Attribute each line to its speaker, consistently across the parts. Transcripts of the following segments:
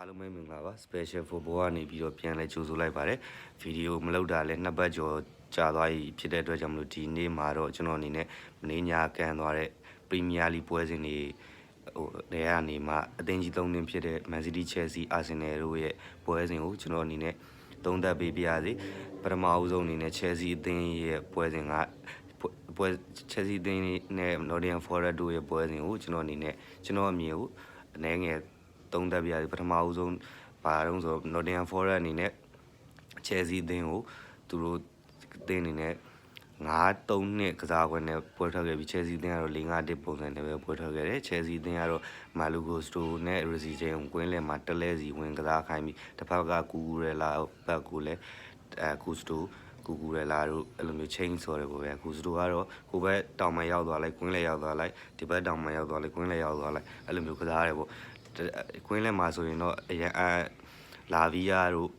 Speaker 1: အားလုံးပဲမင်္ဂလာပါ special for ဘောကနေပြီးတော့ပြန်လဲကြိုဆိုလိုက်ပါတယ်ဗီဒီယိုမလုပ်တာလဲနှစ်ပတ်ကျော်ကြာသွားပြီဖြစ်တဲ့အတွက်ကြောင့်မလို့ဒီနေ့မှာတော့ကျွန်တော်အနေနဲ့မင်းညာကန်သွားတဲ့ Premier League ပွဲစဉ်တွေဟိုနေရာနေမှာအသင်းကြီးသုံးသင်းဖြစ်တဲ့ Man City Chelsea Arsenal တို့ရဲ့ပွဲစဉ်ကိုကျွန်တော်အနေနဲ့သုံးသပ်ပေးပြရစီပထမအဦးဆုံးအနေနဲ့ Chelsea အသင်းရဲ့ပွဲစဉ်ကပွဲ Chelsea အသင်းနဲ့ Nottingham Forest တို့ရဲ့ပွဲစဉ်ကိုကျွန်တော်အနေနဲ့ကျွန်တော်အမြင်ကိုအနေငယ် သုံးသပ်ပြရစီပထမအဦးဆုံးဘာတော့ဆို Nottingham Forest အနေနဲ့ Chelsea အသင်းကိုသူတို့အသင်းအနေနဲ့9-3နှစ်ကစားကွက်နဲ့ပွဲထွက်ခဲ့ပြီး Chelsea အသင်းကတော့4-5-1ပုံစံနဲ့ပဲပွဲထွက်ခဲ့တယ် Chelsea အသင်းကတော့ Malo Gusto နဲ့ Rossi James ကွင်းလယ်မှာတလဲစီဝင်ကစားခိုင်းပြီးတစ်ဖက်ကကူကူရလာဘက်ကိုလည်းအဲ Gusto ကူကူရလာတို့အဲ့လိုမျိုး chain ဆော်တယ်ပေါ့ဗျာ Gusto ကတော့ကိုဘက်တောင်မှရောက်သွားလိုက်ကွင်းလယ်ရောက်သွားလိုက်ဒီဘက်တောင်မှရောက်သွားလိုက်ကွင်းလယ်ရောက်သွားလိုက်အဲ့လိုမျိုးကစားရတယ်ပေါ့ ကွင်းလယ်မှာဆိုရင်တော့အရန်အလာဗီယာတို့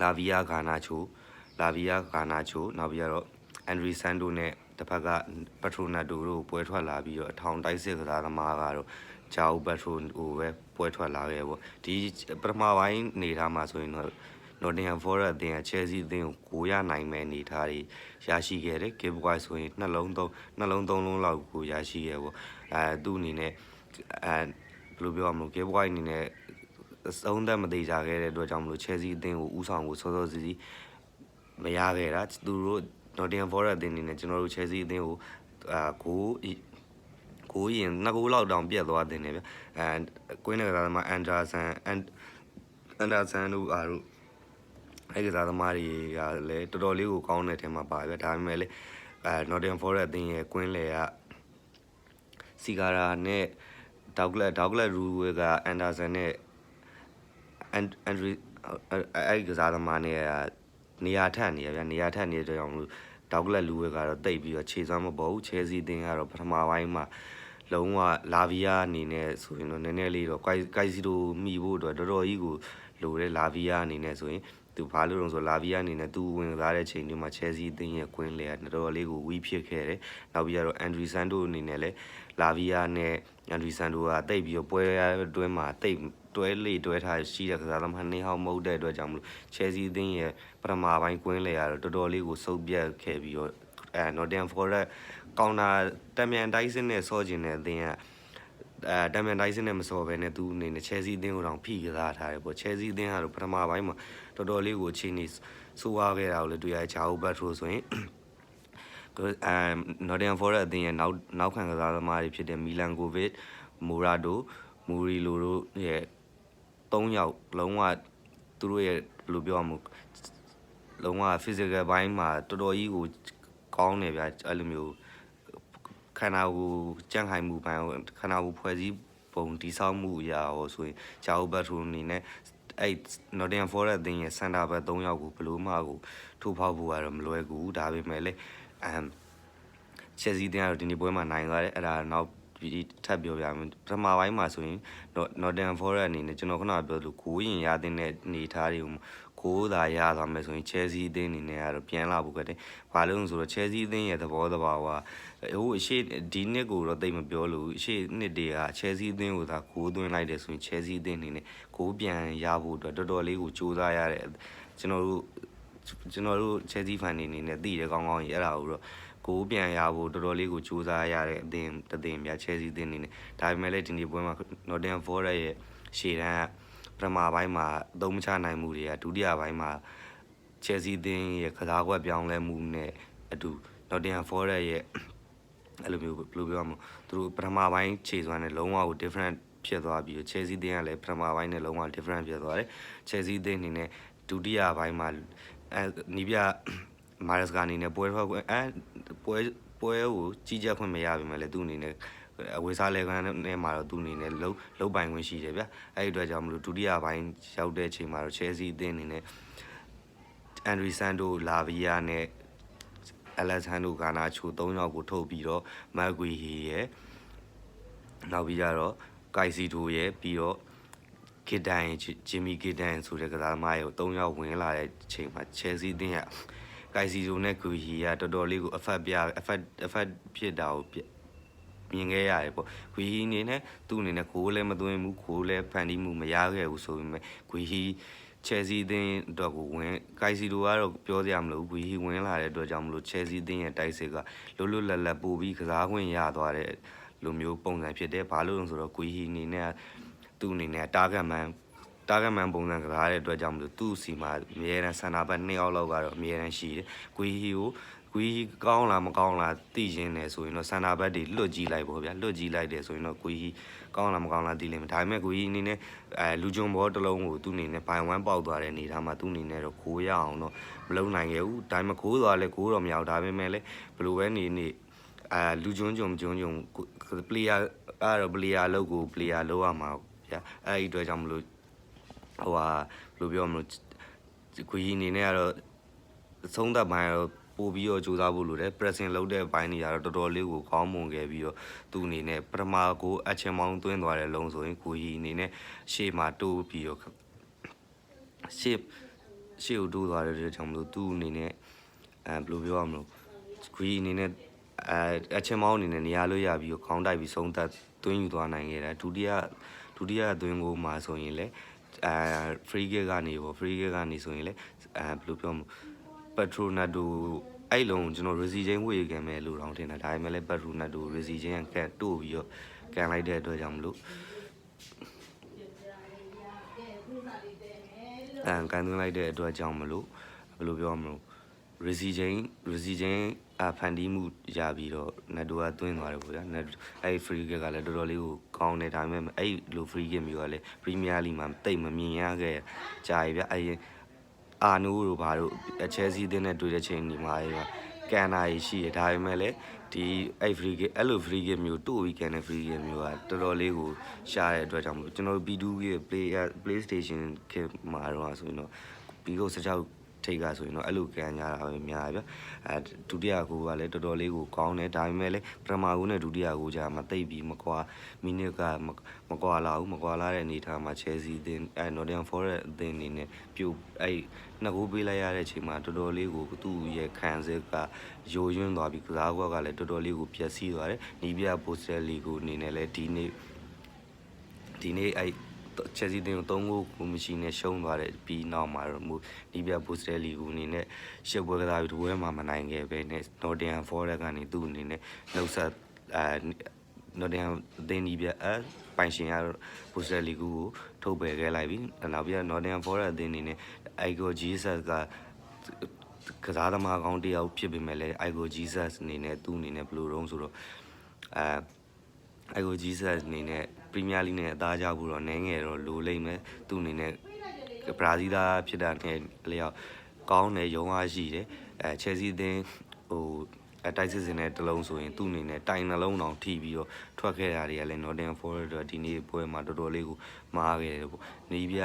Speaker 1: လာဗီယာဂါနာချိုလာဗီယာဂါနာချိုနောက်ပြီးတော့အန်ဒရီဆန်တိုနဲ့တစ်ဖက်ကပထရိုနာတိုတို့ပွဲထွက်လာပြီးတော့အထောင်တိုက်စစ်ကစားသမားကတော့ဂျာအိုပထရိုကိုပဲပွဲထွက်လာခဲ့ပေါ့ဒီပထမပိုင်းနေထားမှာဆိုရင်တော့ Nottingham Forest အသင်းက Chelsea အသင်းကိုကိုရနိုင်မဲ့အနေထားတွေရရှိခဲ့တယ် Game Boy ဆိုရင်နှလုံးသုံးနှလုံးသုံးလုံးလောက်ကိုရရှိခဲ့ပေါ့အဲသူ့အနေနဲ့အဲဘယ် လိုပြောရမလဲ Game Boy အနေနဲ့သုံးသက်မသေးကြခဲ့တဲ့အတွက်ကြောင့်မလို့ Chelsea အသင်းကိုဥဆောင်ကိုစောစောစီးစီးမရခဲ့တာသူတို့ Nottingham Forest အသင်းအနေနဲ့ကျွန်တော်တို့ Chelsea အသင်းကိုအာကိုကိုရင်နှစ်ကိုလောက်တောင်ပြတ်သွားတင်တယ်ဗျအဲကွင်းနဲ့ကစားသမားအန်ဒါဆန်အန်အန်ဒါဆန်တို့အားတို့အဲ့ကစားသမားတွေကလည်းတော်တော်လေးကိုကောင်းတဲ့ထဲမှာပါဗျဒါပေမဲ့လည်းအဲ Nottingham Forest အသင်းရဲ့ကွင်းလေကစီဂါရာနဲ့ ဒေါက်လက်ဒေါက်လက်ရူဝေကအန်ဒါဆန်နဲ့အန်အန်ဒရီအဲ့ကစားသမားနဲ့နေရာထက်နေရဗျနေရာထက်နေတဲ့ကြောင့်မလို့ဒေါက်ကလက်လူဝဲကတော့တိတ်ပြီးတော့ခြေစွမ်းမပေါ်ဘူးချဲစီအတင်းကတော့ပထမပိုင်းမှာလုံးဝလာဗီယာအနေနဲ့ဆိုရင်တော့နည်းနည်းလေးတော့ကိုက်စီတိုမိဖို့အတွက်တော်တော်ကြီးကိုလိုတဲ့လာဗီယာအနေနဲ့ဆိုရင် သူဘာလို့လဲဆိုလာဗီယာအနေနဲ့သူဝင်စားတဲ့ချိန်တွေမှာချဲစီအတင်းရဲ့ကွင်းလေကတော်တော်လေးကိုဝီးဖြစ်ခဲ့တယ်နောက်ပြီးတော့အန်ဒရီဆန်တိုအနေနဲ့လည်းလာဗီယာနဲ့အန်ဒရီဆန်တိုကတိတ်ပြီးတော့ပွဲတွဲမှာတိတ်တွဲလေတွဲထားရှိတဲ့ကစားသမားနှစ်ဟောင်းမဟုတ်တဲ့အတွက်ကြောင့်မလို့ချဲစီအသင်းရဲ့ပထမပိုင်းကွင်းလေကတော့တော်တော်လေးကိုစုပ်ပြတ်ခဲ့ပြီးတော့အဲ Nottingham Forest ကောင်တာတမန်တိုင်းစင်းနဲ့ဆော့ကျင်တဲ့အသင်းကအဲတမန်တိုင်းစင်းနဲ့မစော်ဘဲနဲ့သူအနေနဲ့ချဲစီအသင်းကိုတောင်ဖိကစားထားတယ်ပေါ့ချဲစီအသင်းကတော့ပထမပိုင်းမှာ တော်တော်လေးကိုအခြေအနေဆိုးဝါးခဲ့တာကိုလည်းတွေ့ရချာအိုဘတ်ထိုဆိုရင်အဲ Nottingham Forest အသင်းရဲ့နောက်နောက်ခံကစားသမားတွေဖြစ်တဲ့မီလန်ကိုဗစ်မိုရာဒိုမူရီလိုတို့ရဲ့၃ယောက်လုံးဝသူတို့ရဲ့ဘယ်လိုပြောရမလဲလုံးဝ physical ဘိုင်းမှာတော်တော်ကြီးကိုကောင်းတယ်ဗျအဲ့လိုမျိုးခန္ဓာကိုယ်ကြန့်ခိုင်မှုဘိုင်းခန္ဓာကိုယ်ဖွဲ့စည်းပုံတည်ဆောက်မှုအရာဟောဆိုရင်ဂျာအိုဘတ်ထရိုအနေနဲ့ အဲ့ Nottingham Forest အသင်းရဲ့စင်တာဘက်၃ယောက်ကိုဘယ်လိုမှကိုထိုးဖောက်ဖို့ကတော့မလွယ်ကူဘူးဒါပေမဲ့လည်းအမ်ချက်စီတင်ကတော့ဒီနေ့ပွဲမှာနိုင်သွားတယ်အဲ့ဒါနောက်ဒီထပ်ပြောပြမယ်ပထမပိုင်းမှာဆိုရင် Northern Forest အနေနဲ့ကျွန်တော်ခုနကပြောလို့ကိုရင်ရတဲ့နေထားတွေကို ကိုသာရသွားမယ်ဆိုရင် Chelsea အသင်းအနေနဲ့ကတော့ပြန်လာဖို့ကတည်းကဘာလို့လဲဆိုတော့ Chelsea အသင်းရဲ့သဘောတဘာဝဟိုအရှိဒီနှစ်ကိုတော့တိတ်မပြောလို့အရှိနှစ်တည်းက Chelsea အသင်းကိုသာကိုသွင်းလိုက်တယ်ဆိုရင် Chelsea အသင်းအနေနဲ့ကိုပြန်ရဖို့အတွက်တော်တော်လေးကိုစူးစမ်းရတဲ့ကျွန်တော်တို့ကျွန်တော်တို့ Chelsea fan တွေအနေနဲ့သိတယ်ကောင်းကောင်းကြီးအဲ့ဒါကိုတော့ကိုပြန်ရဖို့တော်တော်လေးကိုစူးစမ်းရတဲ့အသင်းတသင်းများ Chelsea အသင်းအနေနဲ့ဒါပေမဲ့လည်းဒီနေ့ပွဲမှာ Nottingham Forest ရဲ့ရှေ့တန်း ပထမပိုင်းမှာအသုံးမချနိုင်မှုတွေကဒုတိယပိုင်းမှာ Chelsea အသင်းရဲ့ကစားကွက်ပြောင်းလဲမှုနဲ့အတူ Nottingham Forest ရဲ့အဲ့လိုမျိုးဘယ်လိုပြောမလဲသူတို့ပထမပိုင်းခြေစွမ်းနဲ့လုံးဝကို different ဖြစ်သွားပြီး Chelsea အသင်းကလည်းပထမပိုင်းနဲ့လုံးဝ different ဖြစ်သွားတယ် Chelsea အသင်းအနေနဲ့ဒုတိယပိုင်းမှာအဲနီးပြမာရက်စ်ကအနေနဲ့ပွဲထွက်အဲပွဲပွဲကိုကြီးကြပ်ခွင့်မရပါဘူးလေသူအနေနဲ့ အဝေးစားလေကန်နဲ့မှာတော့သူအနေနဲ့လုံးလုံးပိုင်ခွင့်ရှိတယ်ဗျအဲ့ဒီအတွက်ကြောင့်မလို့ဒုတိယပိုင်းရောက်တဲ့အချိန်မှာတော့ Chelsea အသင်းအနေနဲ့အန်ဒရီဆန်တိုလာဗီယာနဲ့အလက်ဆန်ဒိုဂါနာချို၃ယောက်ကိုထုတ်ပြီးတော့မက်ဂွီဟီရဲ့နောက်ပြီးကြတော့ကိုက်စီတိုရဲ့ပြီးတော့ဂစ်ဒန်ဂျင်မီဂစ်ဒန်ဆိုတဲ့ကစားသမားရဲ့၃ယောက်ဝင်လာတဲ့အချိန်မှာ Chelsea အသင်းကကိုက်စီတိုနဲ့ဂူဟီကတော်တော်လေးကိုအဖက်ပြအဖက်အဖက်ဖြစ်တာကို မြင်ခဲ့ရတယ်ပေါ့ဂွီဟီအနေနဲ့သူ့အနေနဲ့ကိုယ်လည်းမသွင်းဘူးကိုယ်လည်းဖန်တီးမှုမရခဲ့ဘူးဆိုပေမဲ့ဂွီဟီချယ်ဆီအသင်းအတွက်ကိုဝင်ကိုက်စီလိုကတော့ပြောစရာမလိုဘူးဂွီဟီဝင်လာတဲ့အတွက်ကြောင့်မလို့ချယ်ဆီအသင်းရဲ့တိုက်စစ်ကလွတ်လွတ်လပ်လပ်ပို့ပြီးကစားခွင့်ရသွားတဲ့လိုမျိုးပုံစံဖြစ်တယ်ဘာလို့လဲဆိုတော့ဂွီဟီအနေနဲ့သူ့အနေနဲ့ target man တာဂက်မန်ပုံစံကစားတဲ့အတွက်ကြောင့်မလို့သူ့စီမှာအမြဲတမ်းဆန္ဒဘတ်နှစ်ယောက်လောက်ကတော့အမြဲတမ်းရှိတယ်။ဂွီဟီကို ဂွီဟီကောင်းလားမကောင်းလားသိရင်းနေဆိုရင်တော့ဆန္ဒဘတ်တွေလွတ်ကြည့်လိုက်ပေါ့ဗျာလွတ်ကြည့်လိုက်တယ်ဆိုရင်တော့ဂွီဟီကောင်းလားမကောင်းလားသိလိမ့်မယ်ဒါပေမဲ့ဂွီဟီအနေနဲ့အဲလူဂျွန်ဘောတစ်လုံးကိုသူ့အနေနဲ့ဘိုင်ဝမ်ပေါက်သွားတဲ့အနေထားမှာသူ့အနေနဲ့တော့ခိုးရအောင်တော့မလုပ်နိုင်ခဲ့ဘူးဒါပေမဲ့ခိုးသွားလဲခိုးတော့မရဘူးဒါပေမဲ့လည်းဘယ်လိုပဲနေနေအာလူဂျွန်ဂျုံဂျွန်ဂျုံပလေယာအဲ့တော့ပလေယာလောက်ကိုပလေယာလောက်ရမှာဗျာအဲ့ဒီအတွက်ကြောင့်မလို့ဟိုဟာဘယ်လိုပြောမလို့ခွေကြီးအနေနဲ့ကတော့သုံးသက်ပိုင်းတော့ ပို့ပြီးတော့စူးစမ်းဖို့လိုတယ် pressing လုပ်တဲ့ဘိုင်းတွေကတော့တော်တော်လေးကိုကောင်းမွန်ခဲ့ပြီးတော့သူ့အနေနဲ့ပထမကိုအချင်မောင်းသွင်းသွားတဲ့လုံးဆိုရင်ခွေကြီးအနေနဲ့ရှေ့မှာတိုးပြီးတော့ရှေ့ရှေ့ကိုတိုးသွားတဲ့အတွက်ကြောင့်မလို့သူ့အနေနဲ့အဲဘယ်လိုပြောရမလို့ခွေကြီးအနေနဲ့အဲအချင်မောင်းအနေနဲ့နေရာလို့ရပြီးတော့ခေါင်းတိုက်ပြီးဆုံးသက်သွင်းယူသွားနိုင်ခဲ့တယ်ဒုတိယဒုတိယသွင်းကိုမှာဆိုရင်လည်းအဲ free kick ကနေပေါ့ free kick ကနေဆိုရင်လေအဲဘယ်လိုပြောမလဲ Petronado အဲ့လုံးကျွန်တော် Resi chain ဝေခံမယ်လို့တော့ထင်တယ်ဒါပေမဲ့လည်း Petronado Resi chain ကကန်တို့ပြီးတော့ကန်လိုက်တဲ့အတွက်ကြောင့်မလို့အဲကန်သွင်းလိုက်တဲ့အတွက်ကြောင့်မလို့ဘယ်လိုပြောမလို့ Resi chain Resi chain အဖန်တီးမှုရပြီးတော့ Nado ကသွင်းသွားတယ်ပေါ့ဗျာ Nado အဲ့ free kick ကလည်းတော်တော်လေးကိုကောင်းတယ်ဒါပေမဲ့အဲ့လို free kick မျိုးကလည်း Premier League မှာတိတ်မမြင်ရခဲ့ကြာပြီဗျအဲ့ အာနိုးတို့ဘာတို့ချဲစီးတဲ့နဲ့တွေ့တဲ့ချိန်ဒီမှာကန်နာကြီးရှိတယ်ဒါပေမဲ့လည်းဒီအဲ့ free kick အဲ့လို free kick မျိုးတို့ပြီးကန်တဲ့ free kick မျိုးကတော်တော်လေးကိုရှားတဲ့အတွက်ကြောင့်မလို့ကျွန်တော် P2 ရဲ့ play PlayStation ခေတ်မှာတော့ဆိုရင်တော့ပြီးတော့စကြောက် ထိတ်ကဆိုရင်တော့အဲ့လိုကန်ကြတာပဲများဗျအဲဒုတိယကိုကလည်းတော်တော်လေးကိုကောင်းတယ်ဒါပေမဲ့လည်းပထမကိုနဲ့ဒုတိယကိုကြာမှာတိတ်ပြီးမကွာမိနစ်ကမကွာလာဘူးမကွာလာတဲ့အနေထားမှာ Chelsea အသင်းအဲ Nottingham Forest အသင်းအနေနဲ့ပြုတ်အဲ့နှစ်ကိုပေးလိုက်ရတဲ့အချိန်မှာတော်တော်လေးကိုသူ့ရဲ့ခံစစ်ကယိုယွင်းသွားပြီးကစားကွက်ကလည်းတော်တော်လေးကိုပျက်စီးသွားတယ်နီးပြပိုစတယ်လီကိုအနေနဲ့လည်းဒီနေ့ဒီနေ့အဲ့ ချက်စီတင်ကို3ဂိုးမရှိနဲ့ရှုံးသွားတဲ့ပြီးနောက်မှာတော့မူဒီပြဘူစတယ်လီကူအနေနဲ့ရှစ်ပွဲကစားပြီးတပွဲမှမနိုင်ခဲ့ပဲနဲ့ Nottingham Forest ကနေသူ့အနေနဲ့နှုတ်ဆက်အဲ Nottingham အသင်းဒီပြအပိုင်ရှင်ရဘူစတယ်လီကူကိုထုတ်ပယ်ခဲ့လိုက်ပြီးနောက်ပြ Nottingham Forest အသင်းအနေနဲ့ Igo Jesus ကကစားသမားကောင်းတယောက်ဖြစ်ပေမဲ့လည်း Igo Jesus အနေနဲ့သူ့အနေနဲ့ဘယ်လိုတုံးဆိုတော့အဲ Igo Jesus အနေနဲ့ ပရီးမီးယားလိနဲ့အသားကြဖို့တော့နည်းငယ်တော့လိုလိမ့်မယ်သူ့အနေနဲ့ဘရာဇီးသားဖြစ်တာနဲ့လျောက်ကောင်းတယ်ရုံးအားရှိတယ်အဲချယ်ဆီအသင်းဟိုအတိုက်စစ်စင်တဲ့တလုံးဆိုရင်သူ့အနေနဲ့တိုင်နှလုံးတောင်ထိပြီးတော့ထွက်ခဲ့တာတွေကလည်း Nottingham Forest တော့ဒီနေ့ပွဲမှာတော်တော်လေးကိုမားခဲ့တယ်ပေါ့နေပြ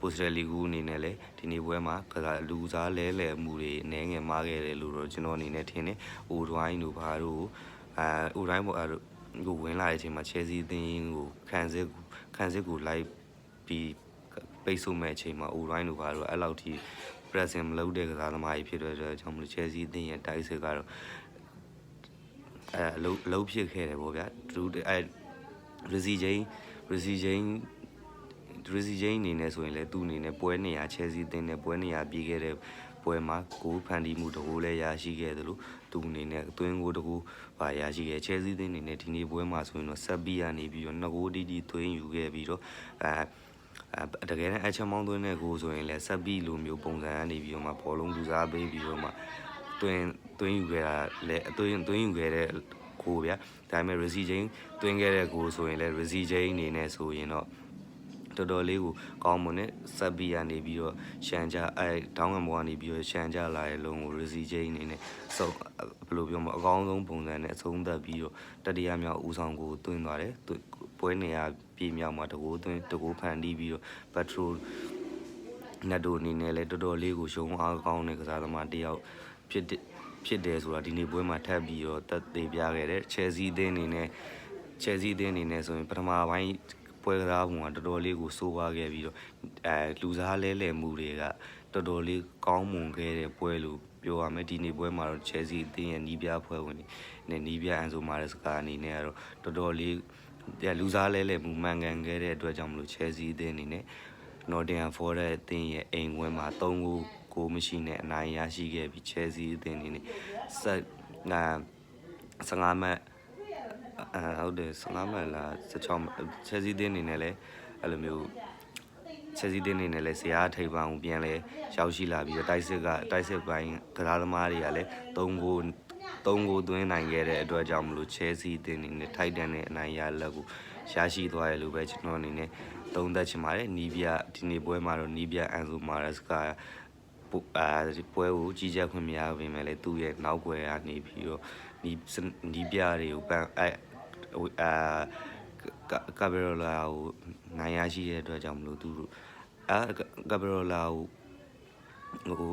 Speaker 1: ပိုစတယ်လီဂူအနေနဲ့လည်းဒီနေ့ပွဲမှာကစားလူစားလဲလဲမှုတွေအနည်းငယ်မားခဲ့တယ်လို့တော့ကျွန်တော်အနေနဲ့ထင်တယ်။အိုဒဝိုင်းတို့ဘာတို့အဲအိုဒဝိုင်းပေါ့အဲ ကိုဝင်လာတဲ့အချိန်မှာ Chelsea အသင်းကိုခံစစ်ခံစစ်ကိုလိုက်ပြီးပိတ်ဆို့မဲ့အချိန်မှာ Orion တို့ကတော့အဲ့လောက်ထိ pressing မလုပ်တဲ့ကစားသမားကြီးဖြစ်တဲ့အတွက်ကြောင့်မလို့ Chelsea အသင်းရဲ့ တိုက်စစ်ကတော့အဲအလုံးအလုံးဖြစ်ခဲ့တယ်ပေါ့ဗျာသူအဲ Rizzy Jane Rizzy Jane Rizzy Jane အနေနဲ့ဆိုရင်လည်းသူ့အနေနဲ့ပွဲနေရ Chelsea အသင်းနဲ့ပွဲနေရပြီးခဲ့တဲ့ပွဲမှာကိုဖန်တီးမှုတကူလည်းရရှိခဲ့တယ်လို့သူအနေနဲ့အသွင်းကိုတကူပါရရှိခဲ့ချဲစီးသင်းအနေနဲ့ဒီနေ့ပွဲမှာဆိုရင်တော့ဆက်ပြီးရနေပြီးတော့နှစ်ကိုတီတီသွင်းယူခဲ့ပြီးတော့အဲတကယ်တမ်းအချမ်းမောင်းသွင်းတဲ့ကိုဆိုရင်လည်းဆက်ပြီးလိုမျိုးပုံစံကနေပြီးတော့မှဘောလုံးလူစားပေးပြီးတော့မှတွင်းတွင်းယူခဲ့တာလည်းအသွင်းတွင်းယူခဲ့တဲ့ကိုဗျာဒါပေမဲ့ Resi Chain တွင်းခဲ့တဲ့ကိုဆိုရင်လည်း Resi Chain အနေနဲ့ဆိုရင်တော့ တော်တော်လေးကိုကောင်းမွန်တဲ့ဆက်ပြီးရနေပြီးတော့ရှန်ကြအဲတောင်းကံဘောကနေပြီးတော့ရှန်ကြလာတဲ့လုံးကို Resi Chain အနေနဲ့ဆုံးဘယ်လိုပြောမလဲအကောင်းဆုံးပုံစံနဲ့အဆုံးသတ်ပြီးတော့တတိယမြောက်ဦးဆောင်ကိုတွင်းသွားတယ်ပွဲနေရပြည်မြောက်မှာတကိုးသွင်းတကိုးဖန်တီးပြီးတော့ Petrol နတ်တို့အနေနဲ့လည်းတော်တော်လေးကိုရှုံးအားကောင်းတဲ့ကစားသမားတယောက်ဖြစ်ဖြစ်တယ်ဆိုတာဒီနေ့ပွဲမှာထပ်ပြီးတော့တက်သေးပြခဲ့တယ်။ Chelsea အသင်းအနေနဲ့ Chelsea အသင်းအနေနဲ့ဆိုရင်ပထမပိုင်း ပွဲကစားပုံကတော်တော်လေးကိုစိုးွားခဲ့ပြီးတော့အဲလူစားလဲလှယ်မှုတွေကတော်တော်လေးကောင်းမွန်ခဲ့တဲ့ပွဲလို့ပြောရမယ်ဒီနေ့ပွဲမှာတော့ Chelsea အသင်းရဲ့နီးပြဖွဲ့ဝင်တွေနဲ့နီးပြအန်ဆိုမာရက်စကာအနေနဲ့ကတော့တော်တော်လေးလူစားလဲလဲမှုမှန်ကန်ခဲ့တဲ့အတွက်ကြောင့်မလို့ Chelsea အသင်းအနေနဲ့ Nottingham Forest အသင်းရဲ့အိမ်ဝင်းမှာ3ဂိုးကိုမရှိနဲ့အနိုင်ရရှိခဲ့ပြီး Chelsea အသင်းအနေနဲ့ဆက်နာ15မှတ် အဲဟုတ်တယ်15မှတ်လား16မှတ် Chelsea အသင်းအနေနဲ့လည်းအဲ့လိုမျိုးချက်စီးတင်းနေနဲ့လဲဆရာထိပ်ပန်းကိုပြန်လဲရောက်ရှိလာပြီးတော့တိုက်စစ်ကတိုက်စစ်ပိုင်းကစားသမားတွေကလည်း၃ဂိုး၃ဂိုးသွင်းနိုင်ခဲ့တဲ့အတွက်ကြောင့်မလို့ချဲစီးတင်းနေနဲ့ထိုက်တန်တဲ့အနိုင်ရလက်ကိုရရှိသွားရလို့ပဲကျွန်တော်အနေနဲ့သုံးသပ်ချင်ပါတယ်နီးပြဒီနေ့ပွဲမှာတော့နီးပြအန်ဆိုမာရက်စ်ကပူအာပွဲကိုကြီးကြပ်ခွင့်မရပါပဲလေသူ့ရဲ့နောက်ွယ်ကနေပြီးတော့နီးနီးပြတွေကိုပန်အဲ အာကဘရိုလာကိုနိုင်ရရှိတဲ့အတွက်ကြောင့်မလို့သူတို့အာဂဘရိုလာကိုဟို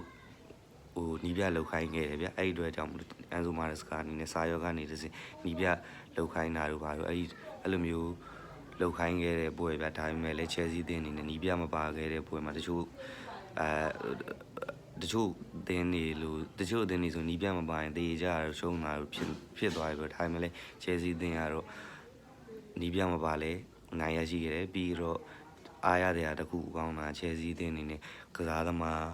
Speaker 1: ဟိုနီးပြလောက်ခိုင်းခဲ့တယ်ဗျအဲ့ဒီအတွက်ကြောင့်မလို့အန်ဆိုမာရက်စကာအနေနဲ့စာရောကနေတစ်စင်နီးပြလောက်ခိုင်းတာတို့ပါတော့အဲ့ဒီအဲ့လိုမျိုးလောက်ခိုင်းခဲ့တဲ့ပွဲဗျဒါပေမဲ့လည်းချဲစီးတင်းအနေနဲ့နီးပြမပါခဲ့တဲ့ပွဲမှာတချို့အဲ တချို့တင်းနေလို့တချို့တင်းနေဆိုနီးပြမပါရင်တေးကြတော့ရှုံးတာတို့ဖြစ်ဖြစ်သွားပြီဗျဒါပေမဲ့လည်းချဲစီးတင်းကတော့နီးပြမပါလဲနိုင်ရရှိခဲ့တယ်ပြီးတော့အားရတဲ့အားတစ်ခုကောင်းတာချဲစီးတင်းနေနဲ့ကစားသမား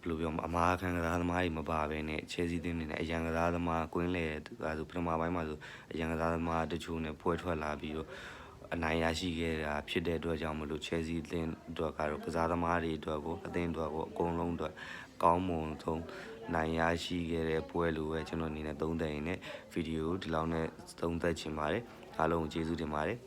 Speaker 1: ဘယ်လိုပြောမလဲအမားခံကစားသမားတွေမပါဘဲနဲ့ချဲစီးတင်းနေနဲ့အရန်ကစားသမားကွင်းလေဒါဆိုပထမပိုင်းမှာဆိုအရန်ကစားသမားတချို့နဲ့ပွဲထွက်လာပြီးတော့ အနိုင်ရရှိခဲ့တာဖြစ်တဲ့အတွက်ကြောင့်မလို့ချဲစီးတင်းအတွက်ကတော့ကစားသမားတွေအတွက်ကိုအသင်းအတွက်ကိုအကုန်လုံးအတွက်ကောင်းမွန်ဆုံးနိုင်ရရှိခဲ့တဲ့ပွဲလိုပဲကျွန်တော်အနေနဲ့သုံးသပ်ရင်းနဲ့ဗီဒီယိုဒီလောက်နဲ့သုံးသပ်ချင်ပါတယ်အားလုံးကိုကျေးဇူးတင်ပါတယ်